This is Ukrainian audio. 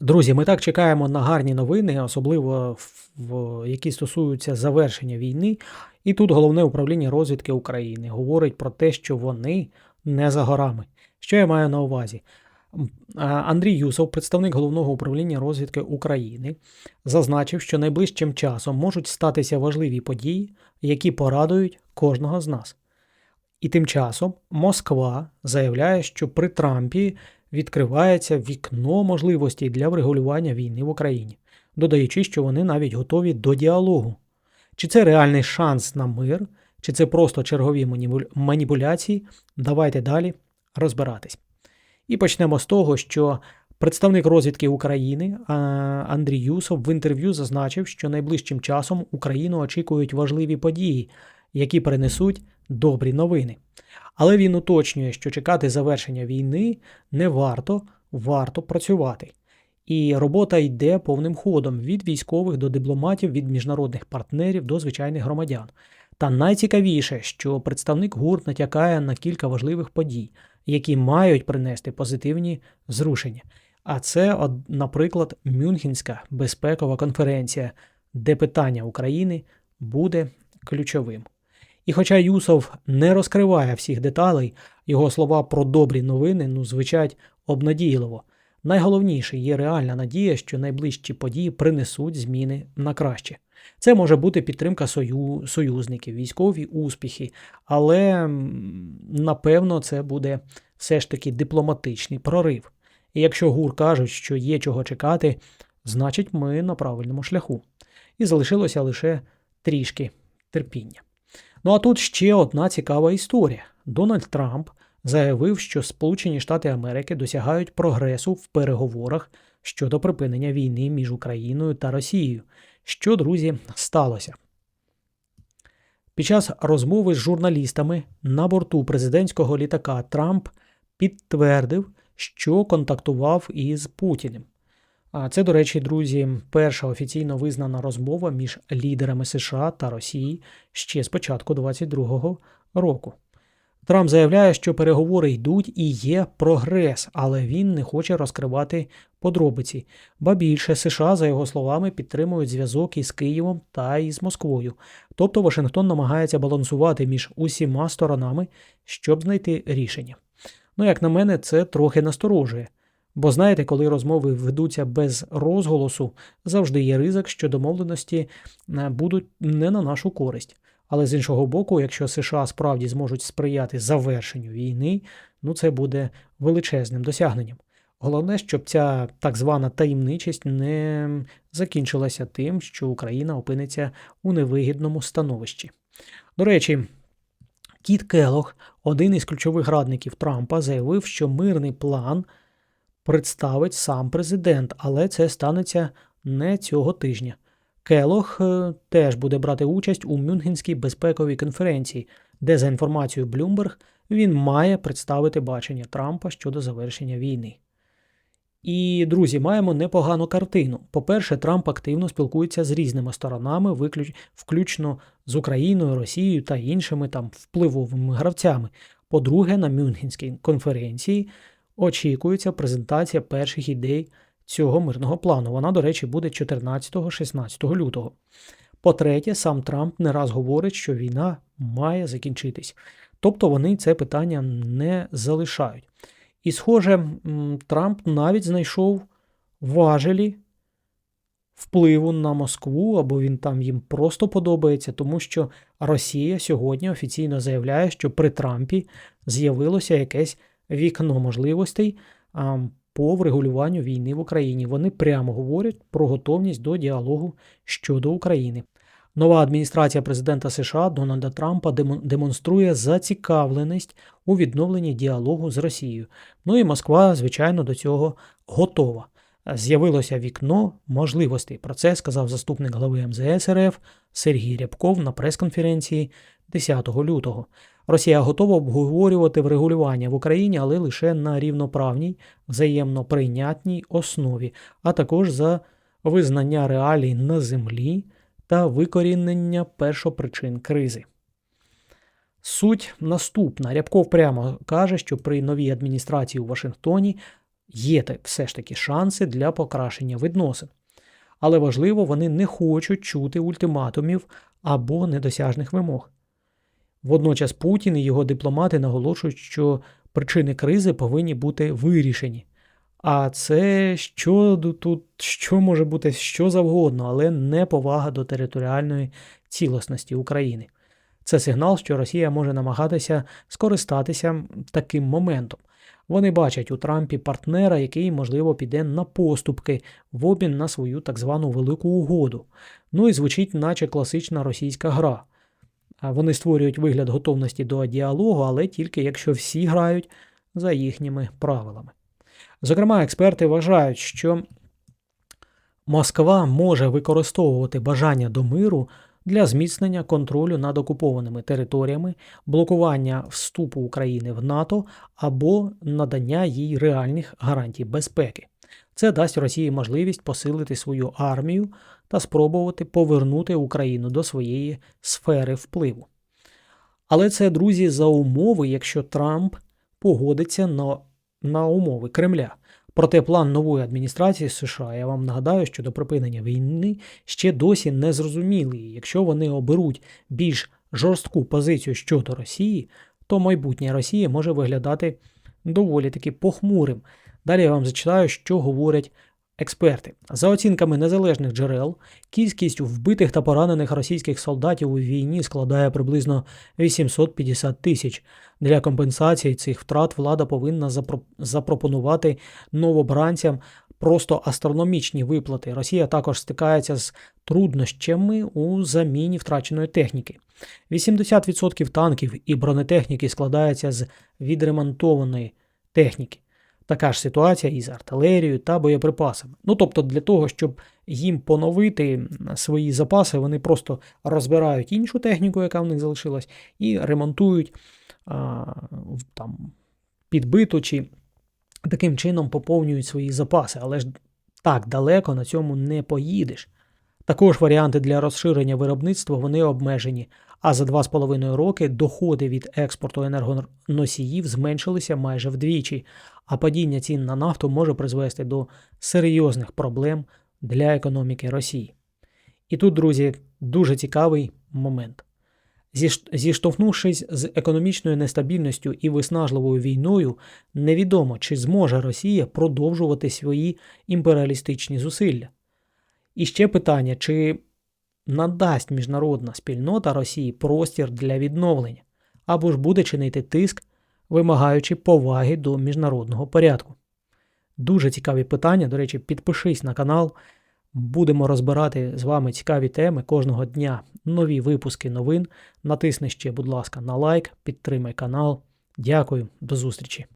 Друзі, ми так чекаємо на гарні новини, особливо в, які стосуються завершення війни. І тут головне управління розвідки України говорить про те, що вони не за горами. Що я маю на увазі? Андрій Юсов, представник головного управління розвідки України, зазначив, що найближчим часом можуть статися важливі події, які порадують кожного з нас. І тим часом Москва заявляє, що при Трампі відкривається вікно можливостей для врегулювання війни в Україні, додаючи, що вони навіть готові до діалогу. Чи це реальний шанс на мир, чи це просто чергові маніпуляції? Давайте далі розбиратись. І почнемо з того, що представник розвідки України Андрій Юсов в інтерв'ю зазначив, що найближчим часом Україну очікують важливі події, які принесуть добрі новини. Але він уточнює, що чекати завершення війни не варто, варто працювати. І робота йде повним ходом від військових до дипломатів, від міжнародних партнерів до звичайних громадян. Та найцікавіше, що представник ГУР натякає на кілька важливих подій, які мають принести позитивні зрушення. А це, наприклад, Мюнхенська безпекова конференція, де питання України буде ключовим. І хоча Юсов не розкриває всіх деталей, його слова про добрі новини ну, звучать обнадійливо. Найголовніше є реальна надія, що найближчі події принесуть зміни на краще. Це може бути підтримка сою... союзників, військові успіхи, але напевно це буде все ж таки дипломатичний прорив. І якщо ГУР кажуть, що є чого чекати, значить ми на правильному шляху. І залишилося лише трішки терпіння. Ну а тут ще одна цікава історія. Дональд Трамп заявив, що Сполучені Штати Америки досягають прогресу в переговорах щодо припинення війни між Україною та Росією. Що, друзі, сталося? Під час розмови з журналістами на борту президентського літака Трамп підтвердив, що контактував із Путіним. Це, до речі, друзі, перша офіційно визнана розмова між лідерами США та Росії ще з початку 2022 року. Трамп заявляє, що переговори йдуть і є прогрес, але він не хоче розкривати подробиці. Ба більше США, за його словами, підтримують зв'язок із Києвом та із Москвою. Тобто Вашингтон намагається балансувати між усіма сторонами, щоб знайти рішення. Ну, як на мене, це трохи насторожує. Бо знаєте, коли розмови ведуться без розголосу, завжди є ризик, що домовленості е, будуть не на нашу користь. Але з іншого боку, якщо США справді зможуть сприяти завершенню війни, ну це буде величезним досягненням. Головне, щоб ця так звана таємничість не закінчилася тим, що Україна опиниться у невигідному становищі. До речі, Кіт Келох, один із ключових радників Трампа, заявив, що мирний план представить сам президент, але це станеться не цього тижня. Келох е, теж буде брати участь у Мюнхенській безпековій конференції, де, за інформацією Bloomberg, він має представити бачення Трампа щодо завершення війни. І, друзі, маємо непогану картину. По-перше, Трамп активно спілкується з різними сторонами, виключ- включно з Україною, Росією та іншими там впливовими гравцями. По-друге, на Мюнхенській конференції очікується презентація перших ідей цього мирного плану. Вона, до речі, буде 14-16 лютого. По-третє, сам Трамп не раз говорить, що війна має закінчитись. Тобто вони це питання не залишають. І, схоже, Трамп навіть знайшов важелі впливу на Москву, або він там їм просто подобається, тому що Росія сьогодні офіційно заявляє, що при Трампі з'явилося якесь вікно можливостей по врегулюванню війни в Україні. Вони прямо говорять про готовність до діалогу щодо України. Нова адміністрація президента США Дональда Трампа демо- демонструє зацікавленість у відновленні діалогу з Росією. Ну і Москва, звичайно, до цього готова. З'явилося вікно можливостей. Про це сказав заступник глави МЗС РФ Сергій Рябков на прес-конференції 10 лютого. Росія готова обговорювати врегулювання в Україні, але лише на рівноправній, взаємно прийнятній основі, а також за визнання реалій на землі та викорінення першопричин кризи. Суть наступна. Рябков прямо каже, що при новій адміністрації у Вашингтоні є все ж таки шанси для покращення відносин. Але важливо, вони не хочуть чути ультиматумів або недосяжних вимог. Водночас Путін і його дипломати наголошують, що причини кризи повинні бути вирішені. А це що тут, що може бути що завгодно, але не повага до територіальної цілісності України. Це сигнал, що Росія може намагатися скористатися таким моментом. Вони бачать у Трампі партнера, який, можливо, піде на поступки в обмін на свою так звану велику угоду. Ну і звучить, наче класична російська гра. Вони створюють вигляд готовності до діалогу, але тільки якщо всі грають за їхніми правилами. Зокрема, експерти вважають, що Москва може використовувати бажання до миру для зміцнення контролю над окупованими територіями, блокування вступу України в НАТО або надання їй реальних гарантій безпеки. Це дасть Росії можливість посилити свою армію та спробувати повернути Україну до своєї сфери впливу. Але це, друзі, за умови, якщо Трамп погодиться на, на умови Кремля. Проте план нової адміністрації США, я вам нагадаю, що до припинення війни ще досі не зрозумілий. Якщо вони оберуть більш жорстку позицію щодо Росії, то майбутнє Росії може виглядати доволі таки похмурим. Далі я вам зачитаю, що говорять експерти. За оцінками незалежних джерел, кількість вбитих та поранених російських солдатів у війні складає приблизно 850 тисяч. Для компенсації цих втрат влада повинна запропонувати новобранцям просто астрономічні виплати. Росія також стикається з труднощами у заміні втраченої техніки. 80% танків і бронетехніки складається з відремонтованої техніки. Така ж ситуація із артилерією та боєприпасами. Ну тобто, для того, щоб їм поновити свої запаси, вони просто розбирають іншу техніку, яка в них залишилась, і ремонтують а, там, підбиту чи таким чином поповнюють свої запаси. Але ж так далеко на цьому не поїдеш. Також варіанти для розширення виробництва вони обмежені, а за 2,5 роки доходи від експорту енергоносіїв зменшилися майже вдвічі, а падіння цін на нафту може призвести до серйозних проблем для економіки Росії. І тут, друзі, дуже цікавий момент. Зіштовхнувшись з економічною нестабільністю і виснажливою війною, невідомо, чи зможе Росія продовжувати свої імперіалістичні зусилля. І ще питання, чи надасть міжнародна спільнота Росії простір для відновлення, або ж буде чинити тиск, вимагаючи поваги до міжнародного порядку. Дуже цікаві питання. До речі, підпишись на канал. Будемо розбирати з вами цікаві теми кожного дня. Нові випуски новин. Натисни ще, будь ласка, на лайк, підтримай канал. Дякую, до зустрічі!